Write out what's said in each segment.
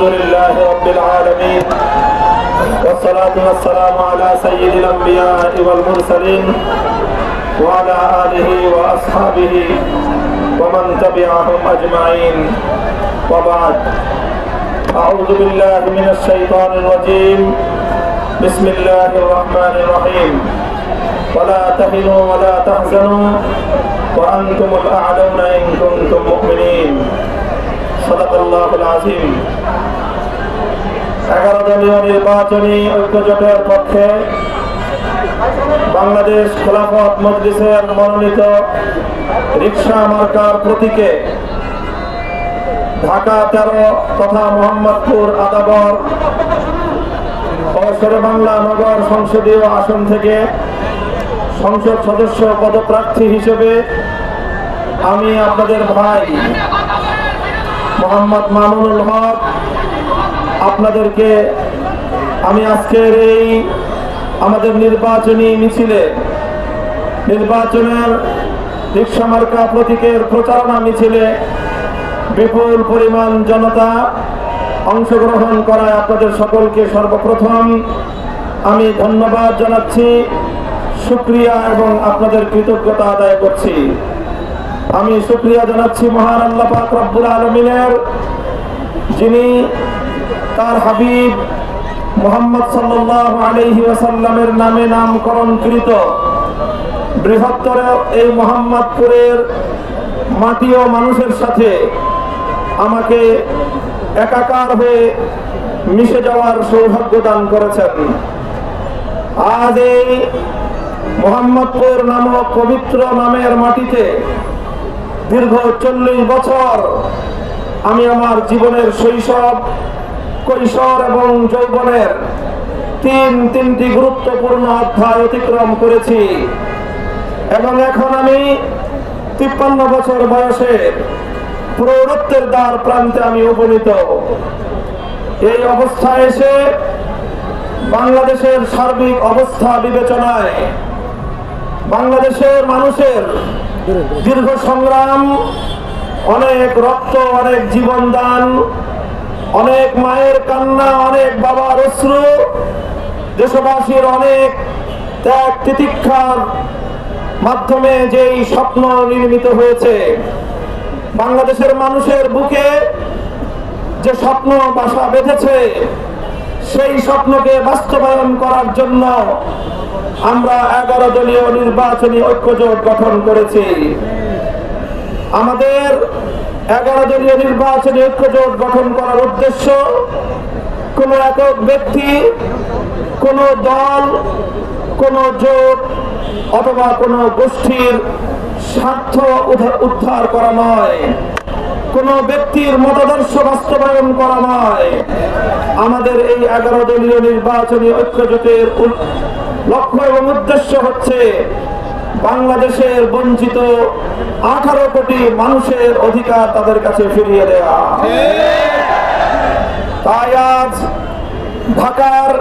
الحمد لله رب العالمين. والصلاة والسلام على سيد الأنبياء والمرسلين وعلى آله وأصحابه ومن تبعهم أجمعين. وبعد. أعوذ بالله من الشيطان الرجيم. بسم الله الرحمن الرحيم. ولا تهنوا ولا تحزنوا. وأنتم الأعلون إن كنتم مؤمنين. এগারো দলীয় নির্বাচনী ঐক্যজোটের পক্ষে বাংলাদেশ খেলাফত মজলিসের মনোনীত রিক্সা মার্কার প্রতীকে ঢাকা তেরো তথা মোহাম্মদপুর আদাবর ও বাংলা নগর সংসদীয় আসন থেকে সংসদ সদস্য পদপ্রার্থী হিসেবে আমি আপনাদের ভাই মোহাম্মদ মামুনুল হক, আপনাদেরকে আমি আজকের এই আমাদের নির্বাচনী মিছিলে, নির্বাচনের রিক্সা মার্কা প্রতীকের প্রচারণা মিছিলে বিপুল পরিমাণ জনতা অংশগ্রহণ করায় আপনাদের সকলকে সর্বপ্রথম আমি ধন্যবাদ জানাচ্ছি, শুক্রিয়া এবং আপনাদের কৃতজ্ঞতা আদায় করছি। আমি শুক্রিয়া জানাচ্ছি মহান আল্লাহ পাক রব্বুল আলমিনের, যিনি তার হাবিব মোহাম্মদ সাল্লাহ আলহি ওয়াসাল্লামের নামে নামকরণকৃত বৃহত্তর এই মোহাম্মদপুরের মাটি ও মানুষের সাথে আমাকে একাকার হয়ে মিশে যাওয়ার সৌভাগ্য দান করেছেন। আজ এই মোহাম্মদপুর নামক পবিত্র নামের মাটিতে দীর্ঘ চল্লিশ বছর আমি আমার জীবনের শৈশব, কৈশোর এবং যৌবনের তিন, তিনটি গুরুত্বপূর্ণ অধ্যায় অতিক্রম করেছি। এবং এখন আমি তিপ্পান্ন বছর বয়সে প্রৌঢ়ত্বের দ্বার প্রান্তে আমি উপনীত। এই অবস্থায় এসে বাংলাদেশের সার্বিক অবস্থা বিবেচনায় বাংলাদেশের মানুষের দীর্ঘ সংগ্রাম, অনেক রক্ত, অনেক জীবন দান, অনেক মায়ের কান্না, অনেক বাবার অশ্রু, দেশবাসীর অনেক ত্যাগ তিতিক্ষার মাধ্যমে যেই স্বপ্ন নির্মিত হয়েছে, বাংলাদেশের মানুষের বুকে যে স্বপ্ন বাসা বেঁধেছে সেই স্বপ্নকে বাস্তবায়ন করার জন্য আমরা এগারো দলীয় নির্বাচনী ঐক্যজোট গঠন করেছি। আমাদের এগারো দলীয় নির্বাচনী ঐক্যজোট গঠন করার উদ্দেশ্য কোন একক ব্যক্তি, কোন দল, কোন জোট অথবা কোন গোষ্ঠীর স্বার্থ উদ্ধার করা নয়। কোন ব্যক্তির মতাদর্শ বাস্তবায়ন করা নয়। আমাদের এই এগারো দলীয় নির্বাচনী ঐক্যজোটের লক্ষ্য এবং উদ্দেশ্য হচ্ছে বাংলাদেশের বঞ্চিত আঠারো কোটি মানুষের অধিকার তাদের কাছে ফিরিয়ে দেওয়া তাই আজ ঢাকার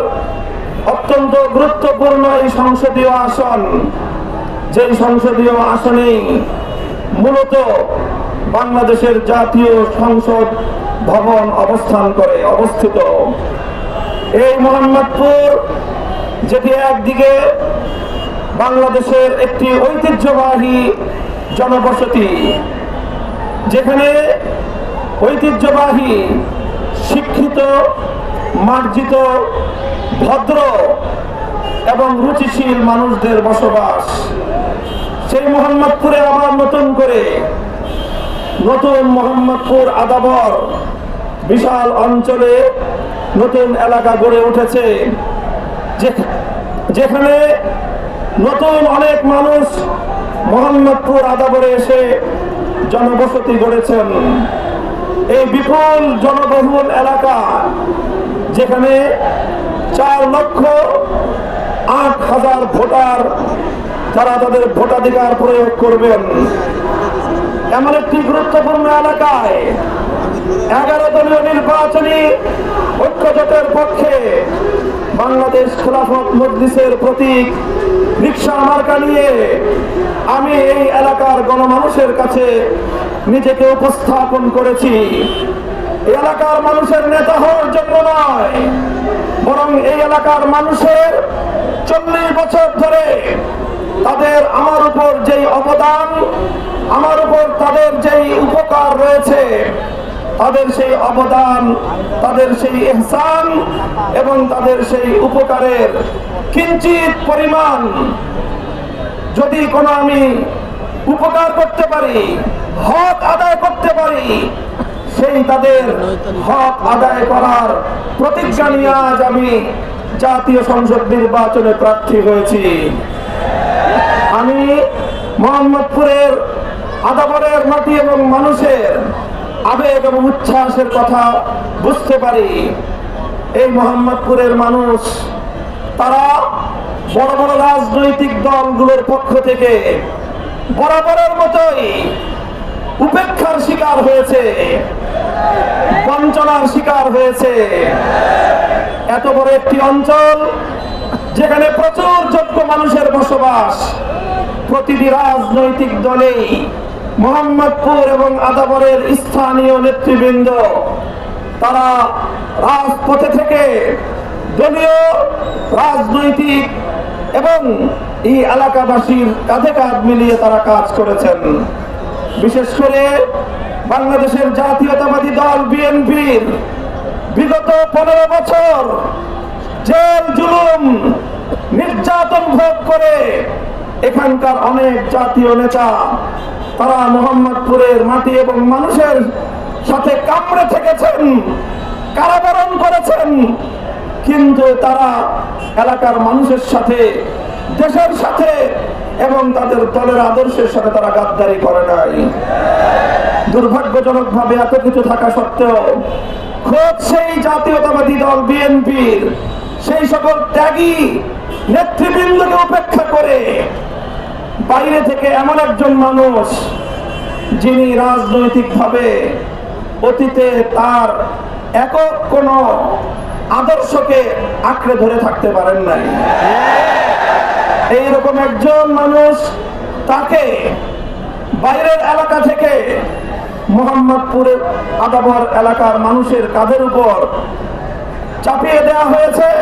অত্যন্ত গুরুত্বপূর্ণ এই সংসদীয় আসন যে সংসদীয় আসনেই মূলত বাংলাদেশের জাতীয় সংসদ ভবন অবস্থান করে অবস্থিত। এই মোহাম্মদপুর, যেটি একদিকে বাংলাদেশের একটি ঐতিহ্যবাহী জনবসতি, যেখানে ঐতিহ্যবাহী, শিক্ষিত, মার্জিত, ভদ্র এবং রুচিশীল মানুষদের বসবাস। সেই মোহাম্মদপুরে আবার নতুন করে নতুন মোহাম্মদপুর আদাবর বিশাল অঞ্চলে নতুন এলাকা গড়ে উঠেছে। যেখানে নতুন অনেক মানুষ মোহাম্মদপুর আদাবরে এসে জনবসতি গড়েছেন। এই বিপুল জনবহুল এলাকা যেখানে চার লক্ষ আট হাজার ভোটার, তারা তাদের ভোটাধিকার প্রয়োগ করবেন। এমন একটি গুরুত্বপূর্ণ এলাকায় এগারো দলীয় নির্বাচনী ঐক্যজোটের পক্ষে বাংলাদেশ খেলাফত মজলিসের প্রতীক রিক্সা মার্কা নিয়ে আমি এই এলাকার গণমানুষের কাছে নিজেকে উপস্থাপন করেছি। এলাকার মানুষের নেতা হওয়ার জন্য নয়, বরং এই এলাকার মানুষের চল্লিশ বছর ধরে তাদের আমার উপর যেই অবদান আমার উপর তাদের যেই উপকার রয়েছে, তাদের সেই অবদান, তাদের সেই এহসান এবং তাদের সেই উপকারের কিঞ্চিত পরিমাণ যদি কোনো আমি উপকার করতে পারি, হক আদায় করতে পারি, সেই তাদের হক আদায় করার প্রতিজ্ঞা নিয়ে আজ আমি জাতীয় সংসদ নির্বাচনে প্রার্থী হয়েছি। আমি মোহাম্মদপুরের আদাবরের মাটি এবং মানুষের আবেগ এবং উচ্ছ্বাসের কথা বুঝতে পারি। এই মোহাম্মদপুরের মানুষ, তারা বড় বড় রাজনৈতিক দলগুলোর পক্ষ থেকে বরাবরের মতোই উপেক্ষার শিকার হয়েছে, বঞ্চনার শিকার হয়েছে। এত বড় একটি অঞ্চল যেখানে প্রচুর যোগ্য মানুষের বসবাস, প্রতিটি রাজনৈতিক দলেই মোহাম্মদপুর এবং আদাবরের স্থানীয় নেতৃবৃন্দ, তারা রাজপথে থেকে দলীয় রাজনৈতিক এবং এই এলাকাবাসীর কাঁধে কাঁধ মিলিয়ে তারা কাজ করেছেন। বিশেষ করে বাংলাদেশের জাতীয়তাবাদী দল বিএনপির বিগত পনেরো বছর জেল, জুলুম, নির্যাতন ভোগ করে এখানকার অনেক জাতীয় নেতা তারা মোহাম্মদপুরের মাটি এবং মানুষের সাথে কামড়ে থেকেছেন, কারাবরণ করেছেন। কিন্তু তারা এলাকার মানুষের সাথে, দেশের সাথে এবং তাদের দলের আদর্শের সাথে তারা গাদ্দারি করে নাই। দুর্ভাগ্যজনক ভাবে এত কিছু থাকা সত্ত্বেও খোঁজ সেই জাতীয়তাবাদী দল বিএনপির সেই সকল ত্যাগী নেতৃবৃন্দকে উপেক্ষা করে বাইরে থেকে এমন একজন মানুষ যিনি রাজনৈতিকভাবে অতীতে তার একক কোনো আদর্শকে আঁকড়ে ধরে থাকতে পারেন নাই। এইরকম একজন মানুষ তাকে বাইরের এলাকা থেকে মোহাম্মদপুরের আদাবর এলাকার মানুষের কাঁধের উপর চাপিয়ে দেওয়া হয়েছে।